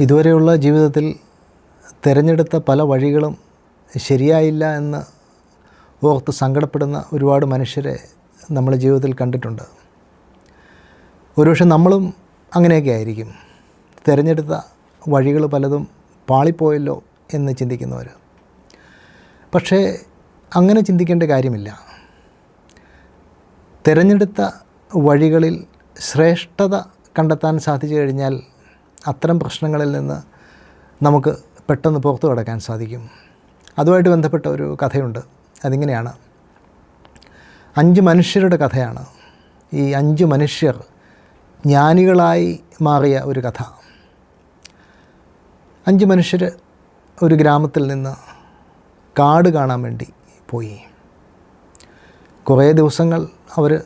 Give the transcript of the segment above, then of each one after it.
ഇതുവരെയുള്ള ജീവിതത്തിൽ തിരഞ്ഞെടുത്ത പല വഴികളും ശരിയായില്ല എന്ന് ഓർത്ത് സങ്കടപ്പെടുന്ന ഒരുപാട് മനുഷ്യരെ നമ്മൾ ജീവിതത്തിൽ കണ്ടിട്ടുണ്ട്. ഒരുപക്ഷെ നമ്മളും അങ്ങനെയൊക്കെ ആയിരിക്കും. തിരഞ്ഞെടുത്ത വഴികൾ പലതും പാളിപ്പോയല്ലോ എന്ന് ചിന്തിക്കുന്നവർ പക്ഷേ അങ്ങനെ ചിന്തിക്കേണ്ട കാര്യമില്ല. തിരഞ്ഞെടുത്ത വഴികളിൽ ശ്രേഷ്ഠത കണ്ടെത്താൻ സാധിച്ചു കഴിഞ്ഞാൽ അത്തരം പ്രശ്നങ്ങളിൽ നിന്ന് നമുക്ക് പെട്ടെന്ന് പുറത്തു കടക്കാൻ സാധിക്കും. അതുമായിട്ട് ബന്ധപ്പെട്ട ഒരു കഥയുണ്ട്. അതിങ്ങനെയാണ്. അഞ്ച് മനുഷ്യരുടെ കഥയാണ്. ഈ അഞ്ച് മനുഷ്യർ ജ്ഞാനികളായി മാറിയ ഒരു കഥ. അഞ്ച് മനുഷ്യർ ഒരു ഗ്രാമത്തിൽ നിന്ന് കാട് കാണാൻ വേണ്ടി പോയി. കുറേ ദിവസങ്ങൾ അവർ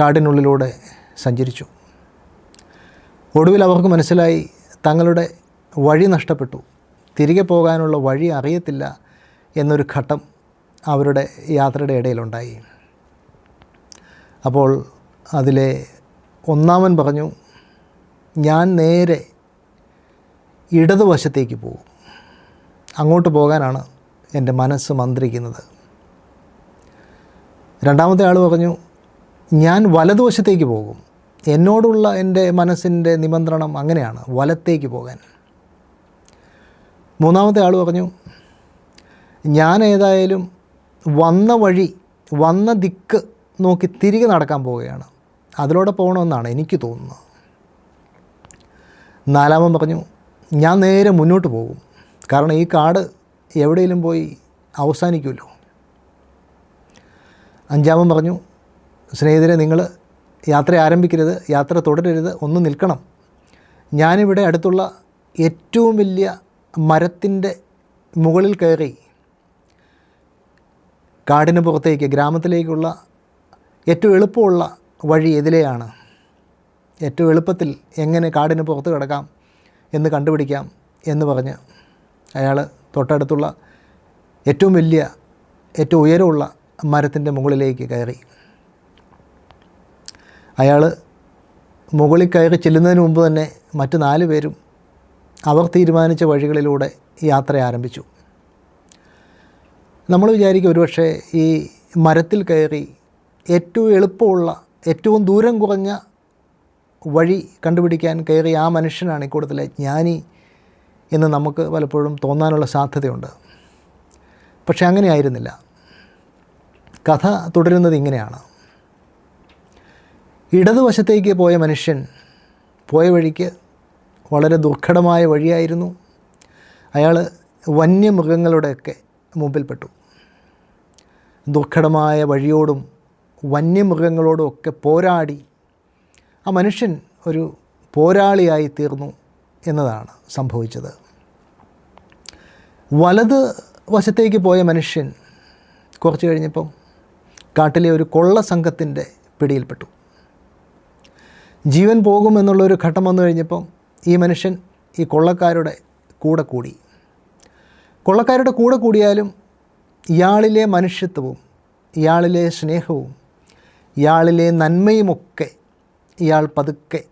കാടിനുള്ളിലൂടെ സഞ്ചരിച്ചു. ഒടുവിൽ അവർക്ക് മനസ്സിലായി തങ്ങളുടെ വഴി നഷ്ടപ്പെട്ടു. തിരികെ പോകാനുള്ള വഴി അറിയത്തില്ല എന്നൊരു ഘട്ടം അവരുടെ യാത്രയുടെ ഇടയിലുണ്ടായി. അപ്പോൾ അതിലെ ഒന്നാമൻ പറഞ്ഞു ഞാൻ നേരെ ഇടതുവശത്തേക്ക് പോകും അങ്ങോട്ട് പോകാനാണ് എന്റെ മനസ്സ് മന്ത്രിക്കുന്നത്. രണ്ടാമത്തെ ആൾ പറഞ്ഞു ഞാൻ വലതുവശത്തേക്ക് പോകും. എന്നോടുള്ള എന്റെ മനസ്സിന്റെ നിമന്ത്രണം അങ്ങനെയാണ് വലത്തേക്ക് പോകാൻ. മൂന്നാമത്തെ ആൾ പറഞ്ഞു ഞാൻ ഏതായാലും വന്ന വഴി വന്ന ദിക്ക് നോക്കി തിരികെ നടക്കാൻ പോവുകയാണ്. അതിലൂടെ പോകണമെന്നാണ് എനിക്ക് തോന്നുന്നത്. നാലാമൻ പറഞ്ഞു ഞാൻ നേരെ മുന്നോട്ട് പോകും. കാരണം ഈ കാട് എവിടെയെങ്കിലും പോയി അവസാനിക്കുമല്ലോ. അഞ്ചാമൻ പറഞ്ഞു സ്നേഹിതരെ നിങ്ങൾ യാത്ര ആരംഭിക്കരുത് യാത്ര തുടരരുത് ഒന്ന് നിൽക്കണം. ഞാനിവിടെ അടുത്തുള്ള ഏറ്റവും വലിയ മരത്തിന്റെ മുകളിൽ കയറി കാടിന് പുറത്തേക്ക് ഗ്രാമത്തിലേക്കുള്ള ഏറ്റവും എളുപ്പമുള്ള വഴി എതിലെയാണ് ഏറ്റവും എളുപ്പത്തിൽ എങ്ങനെ കാടിന് പുറത്ത് കിടക്കാം എന്ന് കണ്ടുപിടിക്കാം എന്ന് പറഞ്ഞ് അയാൾ തൊട്ടടുത്തുള്ള ഏറ്റവും വലിയ ഏറ്റവും ഉയരമുള്ള മരത്തിന്റെ മുകളിലേക്ക് കയറി. അയാൾ മുകളിൽ കയറി ചെല്ലുന്നതിന് മുമ്പ് തന്നെ മറ്റ് നാല് പേരും അവർ തീരുമാനിച്ച വഴികളിലൂടെ യാത്ര ആരംഭിച്ചു. നമ്മൾ വിചാരിക്കും ഒരുപക്ഷെ ഈ മരത്തിൽ കയറി ഏറ്റവും എളുപ്പമുള്ള ഏറ്റവും ദൂരം കുറഞ്ഞ വഴി കണ്ടുപിടിക്കാൻ കയറി ആ മനുഷ്യനാണ് ഇക്കൂട്ടത്തിലെ ജ്ഞാനി എന്ന് നമുക്ക് പലപ്പോഴും തോന്നാനുള്ള സാധ്യതയുണ്ട്. പക്ഷെ അങ്ങനെ ആയിരുന്നില്ല കഥ തുടരുന്നത് ഇങ്ങനെയാണ്. ഇടതുവശത്തേക്ക് പോയ മനുഷ്യൻ പോയ വഴിക്ക് വളരെ ദുർഘടമായ വഴിയായിരുന്നു. അയാൾ വന്യമൃഗങ്ങളുടെയൊക്കെ മുമ്പിൽപ്പെട്ടു. ദുർഘടമായ വഴിയോടും വന്യമൃഗങ്ങളോടും ഒക്കെ പോരാടി ആ മനുഷ്യൻ ഒരു പോരാളിയായി തീർന്നു എന്നതാണ് സംഭവിച്ചത്. വലത് വശത്തേക്ക് പോയ മനുഷ്യൻ കുറച്ച് കഴിഞ്ഞപ്പം കാട്ടിലെ ഒരു കൊള്ള സംഘത്തിന്റെ പിടിയിൽപ്പെട്ടു. ജീവൻ പോകുമെന്നുള്ളൊരു ഘട്ടം വന്നു കഴിഞ്ഞപ്പം ഈ മനുഷ്യൻ ഈ കൊള്ളക്കാരുടെ കൂടെ കൂടി. കൊള്ളക്കാരുടെ കൂടെ കൂടിയാലും ഇയാളിലെ മനുഷ്യത്വവും ഇയാളിലെ സ്നേഹവും ഇയാളിലെ നന്മയുമൊക്കെ ഇയാൾ പതുക്കെ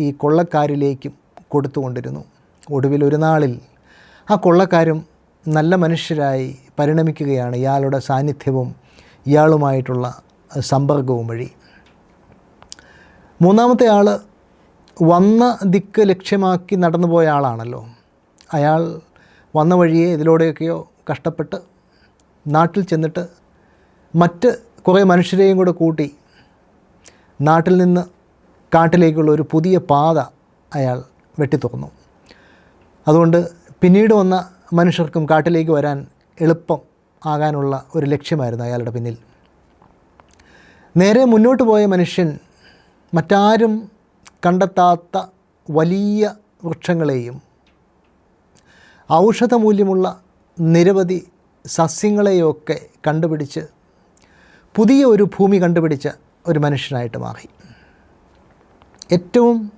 ഈ കൊള്ളക്കാരിലേക്കും കൊടുത്തുകൊണ്ടിരുന്നു ഒടുവിൽ ഒരു നാളിൽ ആ കൊള്ളക്കാരും നല്ല മനുഷ്യരായി പരിണമിക്കുകയാണ്. ഇയാളുടെ സാന്നിധ്യവും ഇയാളുമായിട്ടുള്ള സമ്പർക്കവും വഴി. മൂന്നാമത്തെ ആൾ വന്ന ദിക്ക് ലക്ഷ്യമാക്കി നടന്നു പോയ ആളാണല്ലോ. അയാൾ വന്ന വഴിയെ ഇതിലൂടെയൊക്കെയോ കഷ്ടപ്പെട്ട് നാട്ടിൽ ചെന്നിട്ട് മറ്റ് കുറേ മനുഷ്യരെയും കൂടെ കൂട്ടി നാട്ടിൽ നിന്ന് കാട്ടിലേക്കുള്ള ഒരു പുതിയ പാത അയാൾ വെട്ടിത്തുറന്നു. അതുകൊണ്ട് പിന്നീട് വന്ന മനുഷ്യർക്കും കാട്ടിലേക്ക് വരാൻ എളുപ്പം ആകാനുള്ള ഒരു ലക്ഷ്യമായിരുന്നു അയാളുടെ പിന്നിൽ. നേരെ മുന്നോട്ട് പോയ മനുഷ്യൻ മറ്റാരും കണ്ടെത്താത്ത വലിയ വൃക്ഷങ്ങളെയും ഔഷധമൂല്യമുള്ള നിരവധി സസ്യങ്ങളെയൊക്കെ കണ്ടുപിടിച്ച് പുതിയ ഒരു ഭൂമി കണ്ടുപിടിച്ച ഒരു മനുഷ്യനായിട്ട് മാറി. ഏറ്റവും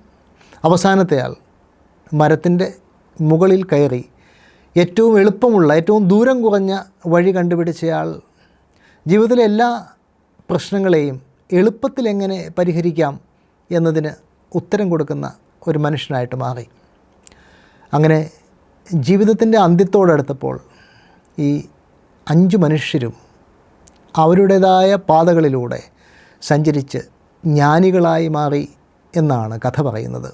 അവസാനത്തെയാൾ മരത്തിന്റെ മുകളിൽ കയറി ഏറ്റവും എളുപ്പമുള്ള ഏറ്റവും ദൂരം കുറഞ്ഞ വഴി കണ്ടുപിടിച്ചയാൾ ജീവിതത്തിലെ എല്ലാ പ്രശ്നങ്ങളെയും എളുപ്പത്തിൽ എങ്ങനെ പരിഹരിക്കാം എന്നതിന് ഉത്തരം കൊടുക്കുന്ന ഒരു മനുഷ്യനായിട്ട് മാറി. അങ്ങനെ ജീവിതത്തിന്റെ അന്ത്യത്തോടടുത്തപ്പോൾ ഈ അഞ്ച് മനുഷ്യരും അവരുടേതായ പാതകളിലൂടെ സഞ്ചരിച്ച് ജ്ഞാനികളായി മാറി എന്നാണ് കഥ പറയുന്നത്.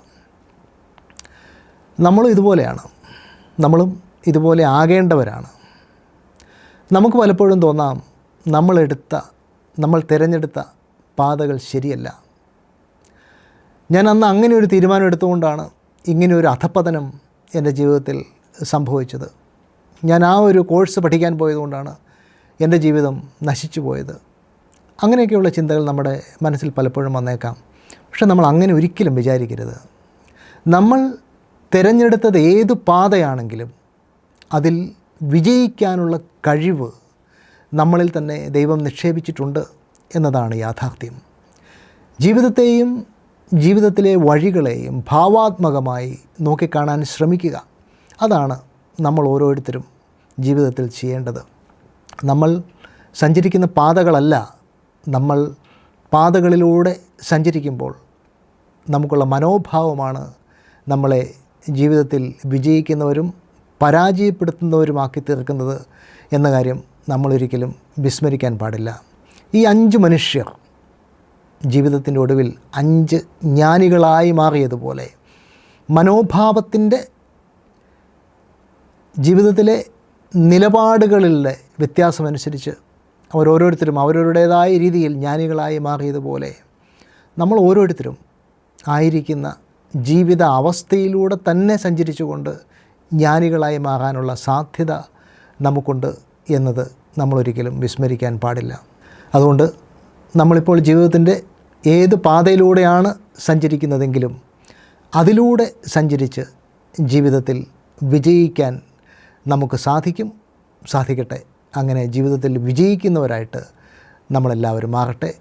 നമ്മളും ഇതുപോലെയാണ്. നമ്മളും ഇതുപോലെ ആകേണ്ടവരാണ്. നമുക്ക് പലപ്പോഴും തോന്നാം നമ്മളെടുത്ത നമ്മൾ തിരഞ്ഞെടുത്ത പാതകൾ ശരിയല്ല. ഞാൻ അന്ന് അങ്ങനെ ഒരു തീരുമാനം എടുത്തുകൊണ്ടാണ് ഇങ്ങനെ ഒരു അധപ്പതനം എന്റെ ജീവിതത്തിൽ സംഭവിച്ചത്. ഞാൻ ആ ഒരു കോഴ്സ് പഠിക്കാൻ പോയതുകൊണ്ടാണ് എന്റെ ജീവിതം നശിച്ചു പോയത്. അങ്ങനെയൊക്കെയുള്ള ചിന്തകൾ നമ്മുടെ മനസ്സിൽ പലപ്പോഴും വന്നേക്കാം. പക്ഷെ നമ്മൾ അങ്ങനെ ഒരിക്കലും വിചാരിക്കരുത്. നമ്മൾ തിരഞ്ഞെടുത്തത് ഏത് പാതയാണെങ്കിലും അതിൽ വിജയിക്കാനുള്ള കഴിവ് നമ്മളിൽ തന്നെ ദൈവം നിക്ഷേപിച്ചിട്ടുണ്ട്. എന്നതാണ് യാഥാർത്ഥ്യം. ജീവിതത്തെയും ജീവിതത്തിലെ വഴികളെയും ഭാവാത്മകമായി നോക്കിക്കാണാൻ ശ്രമിക്കുക. അതാണ് നമ്മൾ ഓരോരുത്തരും ജീവിതത്തിൽ ചെയ്യേണ്ടത്. നമ്മൾ സഞ്ചരിക്കുന്ന പാതകളല്ല നമ്മൾ പാതകളിലൂടെ സഞ്ചരിക്കുമ്പോൾ നമുക്കുള്ള മനോഭാവമാണ് നമ്മളെ ജീവിതത്തിൽ വിജയിക്കുന്നവരും പരാജയപ്പെടുത്തുന്നവരുമാക്കി തീർക്കുന്നത് എന്ന കാര്യം നമ്മളൊരിക്കലും വിസ്മരിക്കാൻ പാടില്ല. ഈ അഞ്ച് മനുഷ്യർ ജീവിതത്തിന്റെ ഒടുവിൽ അഞ്ച് ജ്ഞാനികളായി മാറിയതുപോലെ മനോഭാവത്തിന്റെ ജീവിതത്തിലെ നിലപാടുകളിലെ വ്യത്യാസമനുസരിച്ച് അവരോരോരുത്തരും അവരവരുടേതായ രീതിയിൽ ജ്ഞാനികളായി മാറിയതുപോലെ നമ്മൾ ഓരോരുത്തരും ആയിരിക്കുന്ന ജീവിത അവസ്ഥയിലൂടെ തന്നെ സഞ്ചരിച്ചുകൊണ്ട് ജ്ഞാനികളായി മാറാനുള്ള സാധ്യത നമുക്കുണ്ട് എന്നത് നമ്മളൊരിക്കലും വിസ്മരിക്കാൻ പാടില്ല. അതുകൊണ്ട് നമ്മളിപ്പോൾ ജീവിതത്തിന്റെ ഏത് പാതയിലൂടെയാണ് സഞ്ചരിക്കുന്നതെങ്കിലും അതിലൂടെ സഞ്ചരിച്ച് ജീവിതത്തിൽ വിജയിക്കാൻ നമുക്ക് സാധിക്കും സാധിക്കട്ടെ. അങ്ങനെ ജീവിതത്തിൽ വിജയിക്കുന്നവരായിട്ട് നമ്മളെല്ലാവരും മാറട്ടെ.